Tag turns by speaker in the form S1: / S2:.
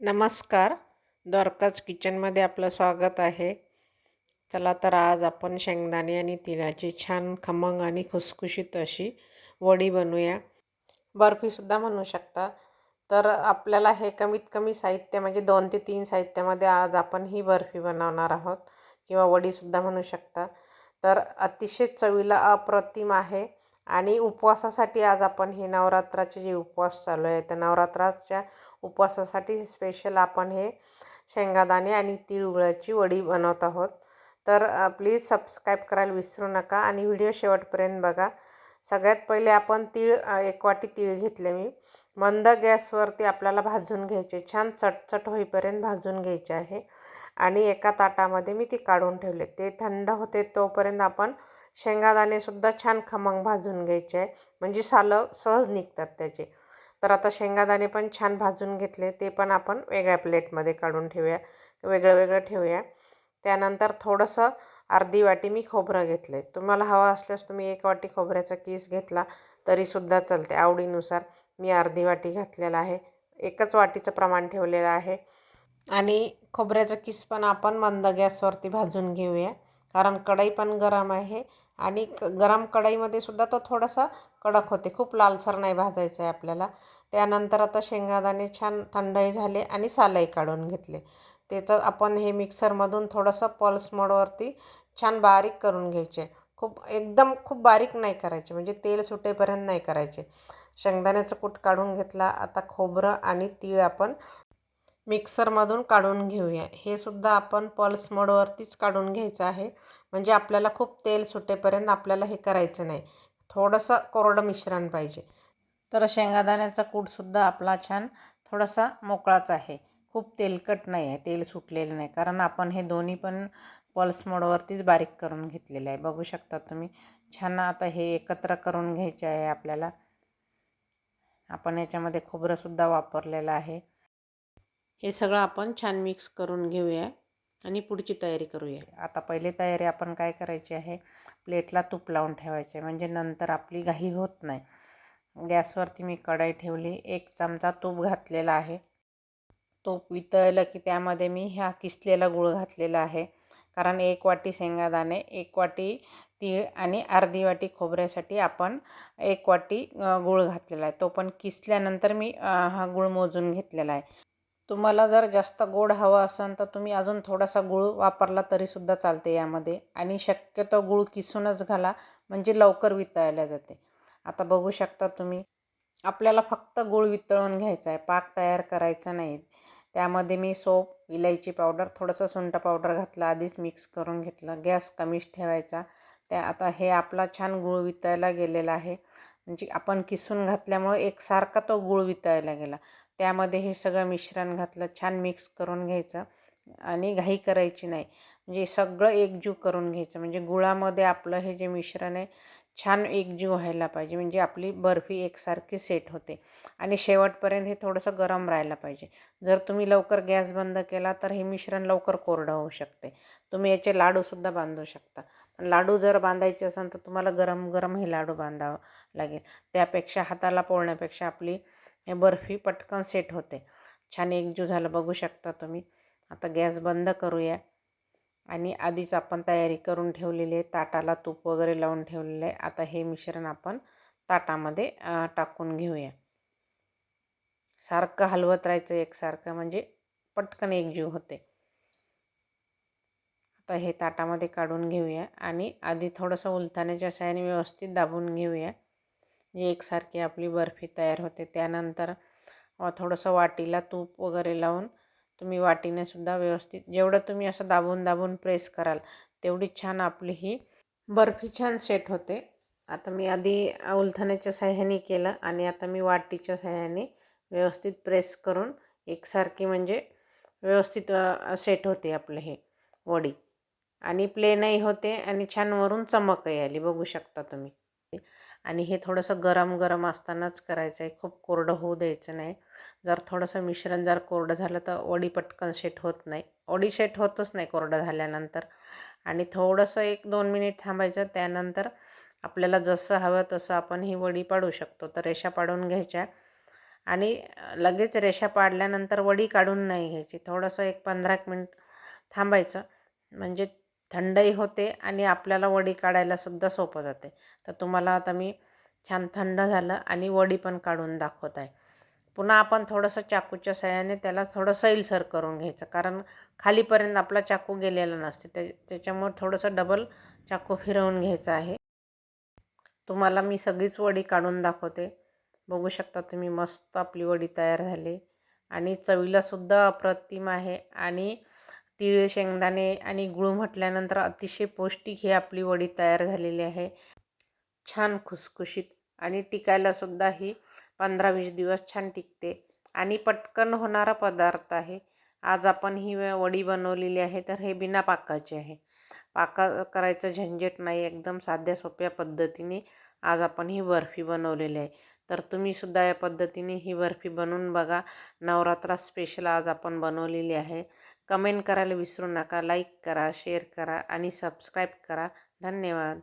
S1: नमस्कार. द्वारकाज किचनमध्ये आपलं स्वागत आहे. चला तर आज आपण शेंगदाणे आणि तिळाची छान खमंग आणि खुसखुशीत अशी वडी बनवूया. बर्फीसुद्धा म्हणू शकता. तर आपल्याला हे कमीत कमी साहित्य म्हणजे दोन ते तीन साहित्यामध्ये आज आपण ही बर्फी बनवणार आहोत किंवा वडीसुद्धा म्हणू शकता. तर अतिशय चवीला अप्रतिम आहे आणि उपवासासाठी आज आपण हे नवरात्राचे जे उपवास चालू आहे तर नवरात्राच्या उपवासासाठी स्पेशल आपण हे शेंगादाणे आणि तिळगुळाची वडी बनवत आहोत. तर प्लीज सबस्क्राईब करायला विसरू नका आणि व्हिडिओ शेवटपर्यंत बघा. सगळ्यात पहिले आपण तीळ एक वाटी तीळ घेतले मी. मंद गॅसवरती आपल्याला भाजून घ्यायचे. छान चटचट होईपर्यंत भाजून घ्यायचे आहे. आणि एका ताटामध्ये मी ती काढून ठेवले. ते थंड होते तोपर्यंत आपण शेंगादाणेसुद्धा छान खमंग भाजून घ्यायचे आहे. म्हणजे सालं सहज निघतात त्याचे. तर आता शेंगादाणे पण छान भाजून घेतले. ते पण आपण वेगळ्या प्लेटमध्ये काढून ठेवूया. वेगळं वेगळं ठेवूया. त्यानंतर थोडंसं अर्धी वाटी मी खोबरं घेतले तुम्हाला हवा असल्यास तुम्ही एक वाटी खोबऱ्याचा किस घेतला तरीसुद्धा चालते. आवडीनुसार मी अर्धी वाटी घातलेला आहे. एकच वाटीचं प्रमाण ठेवलेलं आहे. आणि खोबऱ्याचा किस पण आपण मंद गॅसवरती भाजून घेऊया. कारण कढई पण गरम आहे. आणि क गरम कढईमध्ये सुद्धा तो थोडासा कडक होते. खूप लालसर नाही भाजायचं आहे आपल्याला. त्यानंतर आता शेंगादाणे छान थंडही झाले आणि सालही काढून घेतले. त्याचं आपण हे मिक्सरमधून थोडंसं पल्स मोडवरती छान बारीक करून घ्यायचे. खूप एकदम खूप बारीक नाही करायचे. म्हणजे तेल सुटेपर्यंत नाही करायचे. शेंगदाण्याचं कूट काढून घेतला. आता खोबरं आणि तीळ आपण मिक्सरमधून काढून घेऊया. हे सुद्धा आपण पल्स मोडवरतीच काढून घ्यायचं आहे. म्हणजे आपल्याला खूप तेल सुटेपर्यंत आपल्याला हे करायचं नाही. थोडंसं कोरडं मिश्रण पाहिजे. तर शेंगादाण्याचा कूटसुद्धा आपला छान थोडासा मोकळाच आहे. खूप तेलकट नाही आहे तेल सुटलेलं नाही. कारण आपण हे दोन्ही पण पल्स मोडवरतीच बारीक करून घेतलेलं आहे. बघू शकता तुम्ही. छान आता हे एकत्र करून घ्यायचे आहे आपल्याला. आपण याच्यामध्ये खोबरंसुद्धा वापरलेलं आहे. हे सगळं आपण छान मिक्स करून घेऊया. आणि पुढची तयारी करूया. आता पहिले तयारी आपण काय करायची आहे? प्लेटला तूप लावून ठेवायचे. म्हणजे नंतर आपली घाई होत नाही. गॅसवरती मी कढाई ठेवली. एक चमचा तूप घातलेला आहे. तूप वितळलं की त्यामध्ये मी ह्या किसलेला गूळ घातलेला आहे. कारण एक वाटी शेंगादाणे एक वाटी तीळ आणि अर्धी वाटी खोबऱ्यासाठी आपण एक वाटी गूळ घातलेला आहे. तो पण किसल्यानंतर मी हा गूळ मोजून घेतलेला आहे. तुम्हाला जर जास्त गोड हवं असेल तर तुम्ही अजून थोडासा गूळ वापरला तरीसुद्धा चालते यामध्ये. आणि शक्यतो गूळ किसूनच घाला म्हणजे लवकर वितळल्या जाते. आता बघू शकता तुम्ही आपल्याला फक्त गूळ वितळून घ्यायचा आहे. पाक तयार करायचा नाही. त्यामध्ये मी सोप इलायची पावडर थोडंसं सुंठ पावडर घातलं आधीच मिक्स करून घेतलं. गॅस कमीच ठेवायचा. त्या आता हे आपला छान गूळ वितळला गेलेला आहे. म्हणजे आपण किसून घातल्यामुळे एकसारखा तो गूळ वितळला गेला. त्यामध्ये हे सगळं मिश्रण घातलं छान मिक्स करून घ्यायचं आणि घाई करायची नाही. म्हणजे सगळं एकजीव करून घ्यायचं. म्हणजे गुळामध्ये आपलं हे जे मिश्रण आहे छान एकजीव व्हायला पाहिजे. म्हणजे आपली बर्फी एकसारखी सेट होते. आणि शेवटपर्यंत हे थोडंसं गरम राहायला पाहिजे. जर तुम्ही लवकर गॅस बंद केला तर हे मिश्रण लवकर कोरडं होऊ शकते. तुम्ही याचे लाडूसुद्धा बांधू शकता. पण लाडू जर बांधायचे असेल तर तुम्हाला गरम गरम हे लाडू बांधावं लागेल. त्यापेक्षा हाताला पोळण्यापेक्षा आपली बर्फी पटकन सेट होते. छान एकजू झालं बघू शकता तुम्ही. आता गॅस बंद करूया. आणि आधीच आपण तयारी करून ठेवलेली आहे ताटाला तूप वगैरे लावून ठेवलेलं आहे. आता हे मिश्रण आपण ताटामध्ये टाकून घेऊया. सारखं हलवत राहायचं एकसारखं म्हणजे पटकन एकजीव होते. आता हे ताटामध्ये काढून घेऊया. आणि आधी थोडंसं उलथाण्याच्या साहाय्याने व्यवस्थित दाबून घेऊया. एकसारखी आपली बर्फी तयार होते. त्यानंतर थोडंसं वाटीला तूप वगैरे लावून तुम्ही वाटीने सुद्धा व्यवस्थित जेवढं तुम्ही असं दाबून दाबून प्रेस कराल तेवढी छान आपली ही बर्फी छान सेट होते. आता मी आधी उलथण्याच्या साह्याने केलं आणि आता मी वाटीच्या साह्याने व्यवस्थित प्रेस करून एकसारखी म्हणजे व्यवस्थित सेट होते आपलं हे वडी. आणि प्लेनही होते आणि छान वरून चमकही आली बघू शकता तुम्ही. आणि हे थोडंसं गरम गरम असतानाच करायचं आहे खूप कोरडं होऊ द्यायचं नाही. जर थोडंसं मिश्रण जर कोरडं झालं तर वडी पटकन सेट होत नाही. ओडी सेट होतच नाही कोरडं झाल्यानंतर. आणि थोडंसं एक दोन मिनिट थांबायचं. त्यानंतर आपल्याला जसं हवं तसं आपण ही वडी पाडू शकतो. तर रेषा पाडून घ्यायच्या. आणि लगेच रेषा पाडल्यानंतर वडी काढून नाही घ्यायची. थोडंसं एक पंधरा एक मिनिट थांबायचं. म्हणजे थंडही होते आणि आपल्याला वडी काढायलासुद्धा सोपं जाते. तर तुम्हाला आता मी छान थंड झालं आणि वडी पण काढून दाखवत आहे. पुन्हा आपण थोडंसं चाकूच्या सहाय्याने त्याला थोडं सैलसर करून घ्यायचं. कारण खालीपर्यंत आपला चाकू गेलेला नसते. त्या त्याच्यामुळे थोडंसं डबल चाकू फिरवून घ्यायचं आहे. तुम्हाला मी सगळीच वडी काढून दाखवते. बघू शकता तुम्ही मस्त आपली वडी तयार झाली. आणि चवीलासुद्धा अप्रतिम आहे. आणि तीळ शेंगदाणे आणि गुळ म्हटल्यानंतर अतिशय पौष्टिक ही आपली वडी तयार झालेली आहे. छान खुसखुशीत आणि टिकायलासुद्धा ही पंधरा वीस दिवस छान टिकते आणि पटकन होणारा पदार्थ आहे. आज आपण ही वडी बनवलेली आहे तर हे बिना पाकाचे आहे. पाका करायचं झंझट नाही एकदम साध्या सोप्या पद्धतीने आज आपण ही बर्फी बनवलेली आहे. तर तुम्हीसुद्धा या पद्धतीने ही बर्फी बनवून बघा. नवरात्रा स्पेशल आज आपण बनवलेली आहे. कमेंट करायला विसरू नका लाईक करा शेअर करा आणि सबस्क्राईब करा. धन्यवाद.